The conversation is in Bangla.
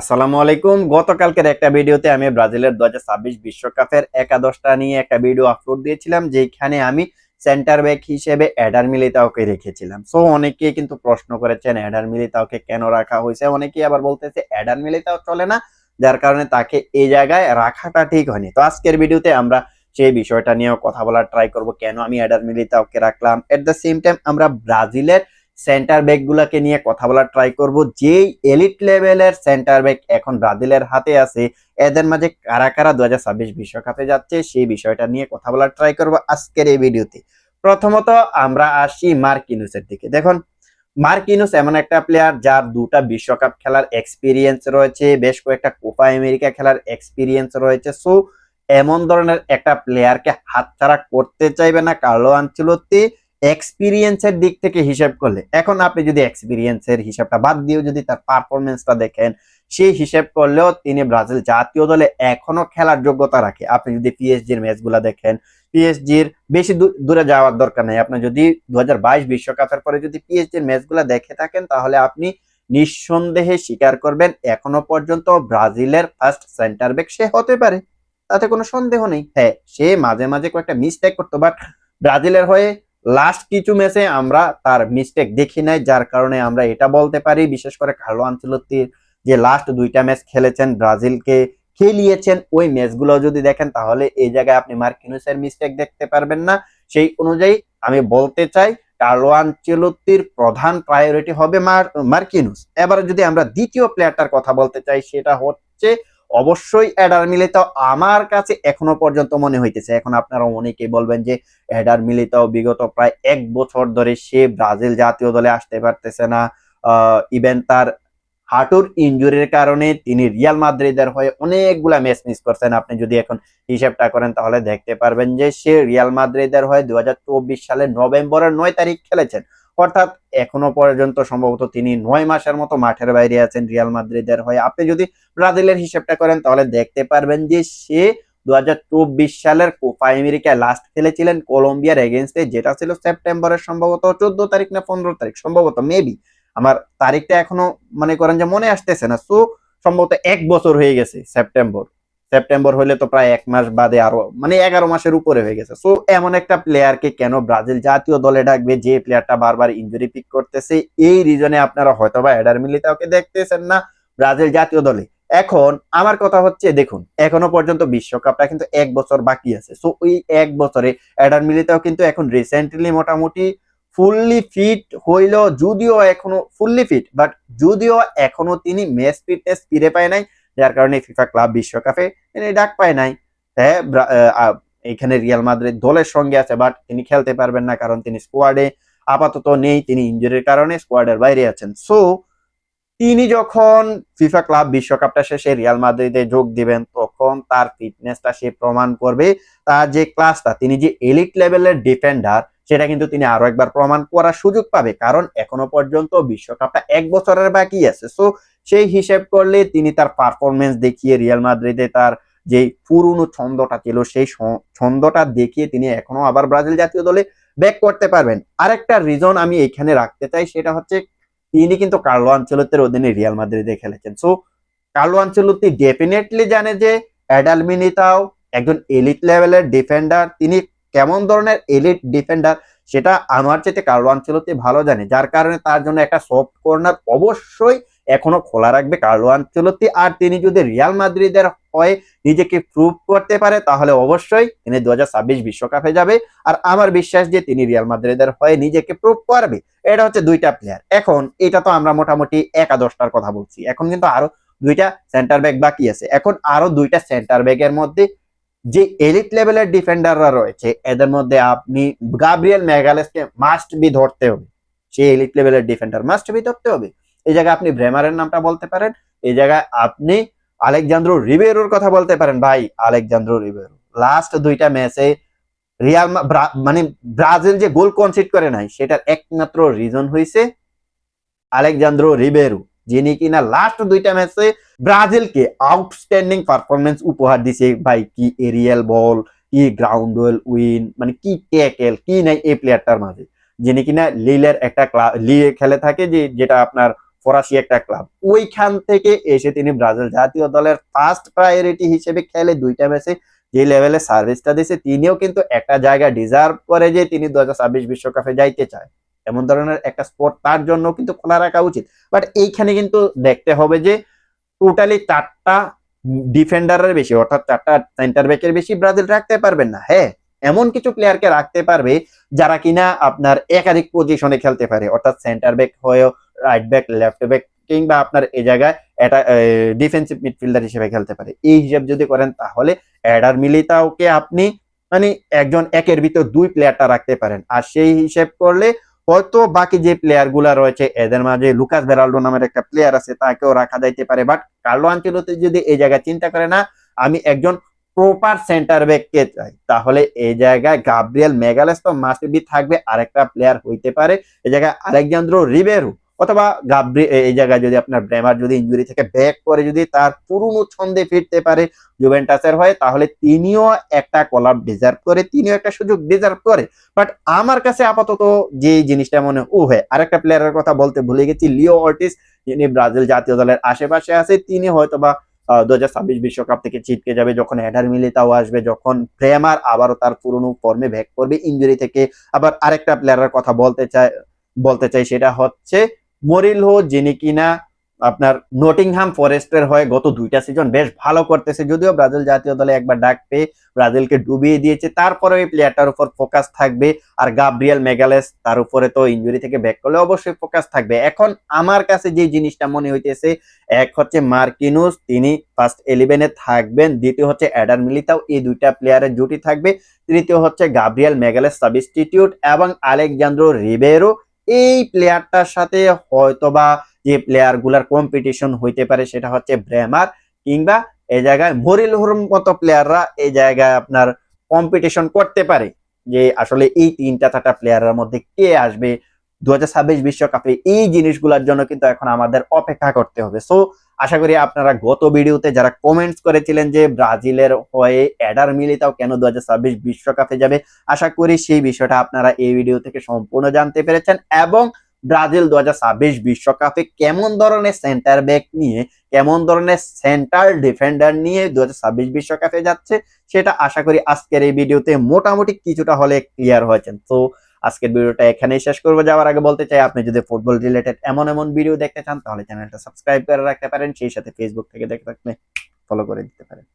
আসসালামু আলাইকুম। গতকালকের একটা ভিডিওতে আমি ব্রাজিলের দু বিশ্বকাপের একাদশটা নিয়ে একটা ভিডিও আপলোড দিয়েছিলাম, যেখানে আমি সেন্টার ব্যাক হিসেবে অ্যাডার মিলিতাওকে রেখেছিলাম। সো অনেকেই কিন্তু প্রশ্ন করেছেন অ্যাডার মিলিতাওকে কেন রাখা হয়েছে? অনেকেই আবার বলতেছে অ্যাডার মিলিতাও চলে না, যার কারণে তাকে এই জায়গায় রাখাটা ঠিক হয়নি। তো, আজকের ভিডিওতে আমরা সেই বিষয়টা নিয়েও কথা বলার ট্রাই করব, কেন আমি অ্যাডার মিলিতাওকে রাখলাম? এট দ্য সেম টাইম আমরা ব্রাজিলের সেন্টার ব্যাক গুলাকে নিয়ে কথা বলার ট্রাই করব। যেই এলিট লেভেলের সেন্টার ব্যাক এখন ব্রাজিলের হাতে আছে, এদের মাঝে কারা কারা দু বিশ্বকাপে যাচ্ছে, সেই বিষয়টা নিয়ে কথা বলার ট্রাই করব আজকের এই ভিডিওতে প্রথমত আমরা আসি মার্কিনুসের দিকে। দেখুন, মার্কিনুস এমন একটা প্লেয়ার যার দুটা বিশ্বকাপ খেলার এক্সপিরিয়েন্স রয়েছে, বেশ কয়েকটা কোপা আমেরিকা খেলার এক্সপিরিয়েন্স রয়েছে। সো এমন ধরনের একটা প্লেয়ারকে হাতছাড়া করতে চাইবে না কার্লো আনচেলত্তি। এক্সপিরিয়েন্সের দিক থেকে হিসাব করলে, এখন আপনি যদি এক্সপিরিয়েন্সের হিসাবটা বাদ দিয়েও যদি তার পারফরমেন্সটা দেখেন, সেই হিসাব করলেও তিনি ব্রাজিল জাতীয় দলে এখনও খেলার যোগ্যতা রাখে। আপনি যদি পিএসজির ম্যাচগুলো দেখেন পিএসজির বেশি দূরে যাওয়ার দরকার নেই। আপনি যদি দু হাজার বিশ্বকাপের পরে যদি পিএসজির ম্যাচগুলো দেখে থাকেন, তাহলে আপনি নিঃসন্দেহে স্বীকার করবেন, এখনও পর্যন্ত ব্রাজিলের ফার্স্ট সেন্টার ব্যাক সে হতে পারে। তাতে কোনো সন্দেহ নেই। হ্যাঁ সে মাঝে মাঝে কয়েকটা মিস্টেক করতো বাট ব্রাজিলের হয়ে লাস্ট কিছু ম্যাচে আমরা তার মিস্টেক দেখি নাই, যার কারণে আমরা এটা বলতে পারি। বিশেষ করে কার্লো আনচেলত্তির যে লাস্ট দুইটা ম্যাচ খেলেছেন, ব্রাজিলকে খেলিয়েছেন, ওই ম্যাচগুলো যদি দেখেন, তাহলে এই জায়গায় আপনি মার্কিনুসের মিস্টেক দেখতে পারবেন না। সেই অনুযায়ী আমি বলতে চাই, কার্লো আনচেলত্তির প্রধান প্রায়োরিটি হবে মার- মার্কিনুস এবারে যদি আমরা দ্বিতীয় প্লেয়ারটার কথা বলতে চাই, সেটা হচ্ছে অবশ্যই অ্যাডার মিলিত আমার কাছে এখনও পর্যন্ত মনে হইতেছে। এখন আপনারা অনেকেই বলবেন যে এডার মিলিতাও বিগত প্রায় এক বছর ধরে সে ব্রাজিল জাতীয় দলে আসতে পারতেছে না। ইভেন তার হাঁটুর ইনজুরির কারণে তিনি রিয়াল মাদ্রিদের হয়ে অনেকগুলা ম্যাচ মিস করছেন। আপনি যদি এখন হিসাবটা করেন, তাহলে দেখতে পারবেন যে, সে রিয়াল মাদ্রিদের হয়ে দু সালের নভেম্বরের নয় তারিখ খেলেছেন। অর্থাৎ এখনও পর্যন্ত সম্ভবত তিনি নয় মাসের মতো মাঠের বাইরে আছেন রিয়াল মাদ্রিদের হয়ে। আপনি যদি ব্রাজিলের হিসেবটা করেন, তাহলে দেখতে পারবেন যে সে দু সালের কোপা আমেরিকায় লাস্ট খেলেছিলেন কলম্বিয়ার এগেনস্টে যেটা ছিল সেপ্টেম্বরের সম্ভবত চোদ্দ তারিখ না পনেরো তারিখ, সম্ভবত মেবি আমার তারিখটা এখনও মনে করেন যে মনে আসতেছে না। সো সম্ভবত এক বছর হয়ে গেছে সেপ্টেম্বর। সেপ্টেম্বর হলে তো প্রায় এক মাস বাদে আরও মানে এগারো মাসের উপরে হয়ে গেছে। সো এমন একটা প্লেয়ারকে কেন ব্রাজিল জাতীয় দলে ডাকবে, যে প্লেয়ারটা বারবার ইঞ্জুরি পিক করতেছে, এই রিজনে আপনারা হয়তো বা এডার মিলিতে ওকে দেখতেছেন না, ব্রাজিল জাতীয় দলে। এখন আমার কথা হচ্ছে, দেখুন, এখনও পর্যন্ত বিশ্বকাপটা কিন্তু এক বছর বাকি আছে। সো ওই এক বছরে অ্যাডার মিলিতেও কিন্তু এখন রিসেন্টলি মোটামুটি ফুললি ফিট হইলেও, যদিও এখনও ফুললি ফিট বাট যদিও এখনও তিনি ম্যাচ ফিটনেস ফিরে পায় নাই যার কারণে ফিফা ক্লাব বিশ্বকাপে তিনি ডাক পায় নাই। এখানে রিয়াল মাদ্রিদ দলের সঙ্গে আছে বাট তিনি খেলতে পারবেন না কারণ তিনি স্কোয়াডে আপাতত নেই, তিনি ইনজুরির কারণে স্কোয়াডের বাইরে আছেন। সো তিনি যখন ফিফা ক্লাব বিশ্বকাপটা শেষে রিয়াল মাদ্রিদে যোগ দিবেন, তখন তার ফিটনেসটা সে প্রমাণ করবে। তার যে ক্লাসটা তিনি যে এলিট লেভেলের ডিফেন্ডার সেটা কিন্তু তিনি আরও একবার প্রমাণ করার সুযোগ পাবে। কারণ এখনও পর্যন্ত বিশ্বকাপটা এক বছরের বাকি আছে। সো সেই হিসেব করলে তিনি তার পারফরমেন্স দেখিয়ে রিয়াল মাদ্রিদে তার যে পুরনো ছন্দটা ছিল, সেই ছন্দটা দেখিয়ে তিনি এখনও আবার ব্রাজিল জাতীয় দলে ব্যাক করতে পারবেন। আরেকটা রিজন আমি এখানে রাখতে চাই, সেটা হচ্ছে তিনি কিন্তু কার্লো আঞ্চলতের অধীনে রিয়াল মাদ্রিদে খেলেছেন। সো কার্লো আঞ্চলতি ডেফিনেটলি জানে যে অ্যাডাল মিনিতাও একজন এলিট লেভেলের ডিফেন্ডার তিনি কেমন ধরনের এলিট ডিফেন্ডার সেটা আমার চাইতে কার্লো আঞ্চলতি ভালো জানে। যার কারণে তার জন্য একটা সফট কর্নার অবশ্যই এখনও খোলা রাখবে। কার্লো আঞ্চলতি আর তিনি যদি রিয়াল মাদ্রিদের হয়ে নিজেকে প্রুভ করতে পারে, তাহলে অবশ্যই তিনি দু বিশ্বকাপে যাবে। আর আমার বিশ্বাস যে তিনি রিয়াল মাদ্রিদের হয়ে নিজেকে প্রুভ করবে, এটা হচ্ছে দুইটা প্লেয়ার এখন এটা তো আমরা মোটামুটি একাদশটার কথা বলছি। এখন কিন্তু আরও দুইটা সেন্টার ব্যাক বাকি আছে। এখন আরও দুইটা সেন্টার ব্যাকের মধ্যে যে এলিট লেভেলের ডিফেন্ডাররা রয়েছে, এদের মধ্যে আপনি গাব্রিয়েল ম্যাগালেসকে মাস্ট বি ধরতে হবে। সেই এলিট লেভেলের ডিফেন্ডার মাস্ট বি ধরতে হবে। এই জায়গায় আপনি ব্রেমারের নামটা বলতে পারেন, এই জায়গায় আপনি আলেকজান্দ্রো রিবেরোর কথা বলতে পারেন, ভাই, আলেকজান্দ্রো রিবেরো। লাস্ট দুইটা ম্যাচে রিয়াল মানে ব্রাজিল যে গোল কনসিড করে নাই, সেটার একমাত্র রিজন হয়েছে আলেকজান্দ্রো রিবেরো, যিনি কিনা লাস্ট দুইটা ম্যাচে ব্রাজিলকে আউটস্ট্যান্ডিং পারফরমেন্স উপহার দিছে। ভাই, কি এরিয়াল বল কি গ্রাউন্ড ওয়েল উইন মানে কি ট্যাকেল কি নাই এই প্লেয়ারটার মাঝে। যিনি কিনা লিলের একটা লিগে খেলে থাকে যে যেটা আপনার ফরাসি একটা ক্লাব। ওইখান থেকে এসে তিনি ব্রাজিল জাতীয় দলের ফার্স্ট প্রায়োরিটি হিসেবে খেলে দুইটা ম্যাচে যে লেভেলে সার্ভিসটা দিয়েছে, তিনিও কিন্তু একটা জায়গা ডিজার্ভ করে যে তিনি দু বিশ্বকাপে যাইতে চায়। এমন ধরনের একটা স্পোর্ট তার জন্য কিন্তু খোলা রাখা উচিত। বাট এইখানে কিন্তু দেখতে হবে যে টোটালি চারটা ডিফেন্ডারের বেশি, অর্থাৎ চারটা সেন্টার ব্যাকের বেশি ব্রাজিল রাখতে পারবেন না। হ্যাঁ এমন কিছু প্লেয়ারকে রাখতে পারবে যারা কিনা আপনার একাধিক পজিশনে খেলতে পারে। অর্থাৎ সেন্টার ব্যাক হয়েও রাইট ব্যাক লেফট ব্যাক কিংবা আপনার এই জায়গায় এটা ডিফেন্সিভ মিডফিল্ডার হিসেবে খেলতে পারে। এই হিসাব যদি করেন, তাহলে অ্যাডার মিলিতাওকে আপনি মানে একজন একের ভিতর দুই প্লেয়ারটা রাখতে পারেন। আর সেই হিসেব করলে হয়তো বাকি যে প্লেয়ারগুলা রয়েছে, এদের মাঝে লুকাস বেরাল্ডো নামের একটা প্লেয়ার আছে, তাকেও রাখা যাইতে পারে। বাট কার্লো আঞ্চলতে যদি এই জায়গায় চিন্তা করে না, আমি একজন প্রপার সেন্টার ব্যাককে চাই, তাহলে এই জায়গায় গাব্রিয়েল মেগালেস তো মাস্টবি থাকবে। আরেকটা প্লেয়ার হইতে পারে এই জায়গায় আলেকজান্দ্রো রিবেরু। অথবা গাব্রি এই জায়গায় যদি আপনার ব্রেমার যদি ইঞ্জুরি থেকে ব্যাক করে, যদি তার পুরনো ছন্দে ফিরতে পারে জুভেন্টাসের হয়ে তাহলে তিনিও একটা কলাপ ডিজার্ভ করে, তিনিও একটা সুযোগ ডিজার্ভ করে। বাট আমার কাছে আপাতত যে জিনিসটা মনে ও হয় আরেকটা প্লেয়ারের কথা বলতে ভুলে গেছি, লিও অর্টিস, যিনি ব্রাজিল জাতীয় দলের আশেপাশে আছে, তিনি হয়তো বা দু বিশ্বকাপ থেকে ছিটকে যাবে যখন অ্যাডার মিলিতাও আসবে, যখন প্রেমার আবারও তার পুরনো ফর্মে ব্যাক করবে ইঞ্জুরি থেকে। আবার আরেকটা প্লেয়ারের কথা বলতে চায়, বলতে চাই, সেটা হচ্ছে মরিলহো যিনি কিনা আপনার নটিংহাম ফরেস্টের হয়ে গত দুইটা সিজন বেশ ভালো করতেছে, যদিও ব্রাজিল জাতীয় দলে একবার ডাক পেয়ে ব্রাজিলকে ডুবিয়ে দিয়েছে। তারপরে ওই প্লেয়ারটার উপর ফোকাস থাকবে আর গাব্রিয়েল মেগালেস তার উপরে তো ইঞ্জুরি থেকে ব্যাক করলে অবশ্যই ফোকাস থাকবে। এখন আমার কাছে যে জিনিসটা মনে হইতেছে, এক হচ্ছে মার্কিনুস, তিনি ফার্স্ট ইলেভেনে থাকবেন, দ্বিতীয় হচ্ছে অ্যাডার মিলিতাও, এই দুইটা প্লেয়ারের জুটি থাকবে। তৃতীয় হচ্ছে গাব্রিয়েল মেগালেস সাবস্টিটিউট এবং আলেকজান্দ্রো রিবেরো এই প্লেয়ারটার সাথে হয়তোবা যে প্লেয়ারগুলার কম্পিটিশন হইতে পারে সেটা হচ্ছে ব্রেমার কিংবা এই জায়গায় মরিল মরিলহুর মতো প্লেয়াররা এই জায়গায় আপনার কম্পিটিশন করতে পারে। যে আসলে এই তিনটা চারটা প্লেয়ারের মধ্যে কে আসবে? দু বিশ্বকাপে এই জিনিসগুলোর জন্য কিন্তু এখন আমাদের অপেক্ষা করতে হবে। সো আশা করি আপনারা গত ভিডিওতে যারা কমেন্টস করেছিলেন যে ব্রাজিলের হয়ে অ্যাডার মিলিতাও কেন দু বিশ্বকাপে যাবে, আশা করি সেই বিষয়টা আপনারা এই ভিডিও থেকে সম্পূর্ণ জানতে পেরেছেন এবং ব্রাজিল দু বিশ্বকাপে কেমন ধরনের সেন্টার ব্যাক নিয়ে, কেমন ধরনের সেন্টার ডিফেন্ডার নিয়ে দু বিশ্বকাপে যাচ্ছে, সেটা আশা করি আজকের এই ভিডিওতে মোটামুটি কিছুটা হলে ক্লিয়ার হয়েছেন। তো আজকের ভিডিওটা এখানেই শেষ করব। যাওয়ার আগে বলতে চাই, আপনি যদি ফুটবল রিলেটেড এমন এমন ভিডিও দেখতে চান, তাহলে চ্যানেলটা সাবস্ক্রাইব করে রাখতে পারেন, সেই সাথে ফেসবুক থেকে দেখতে থাকলে ফলো করে দিতে পারেন।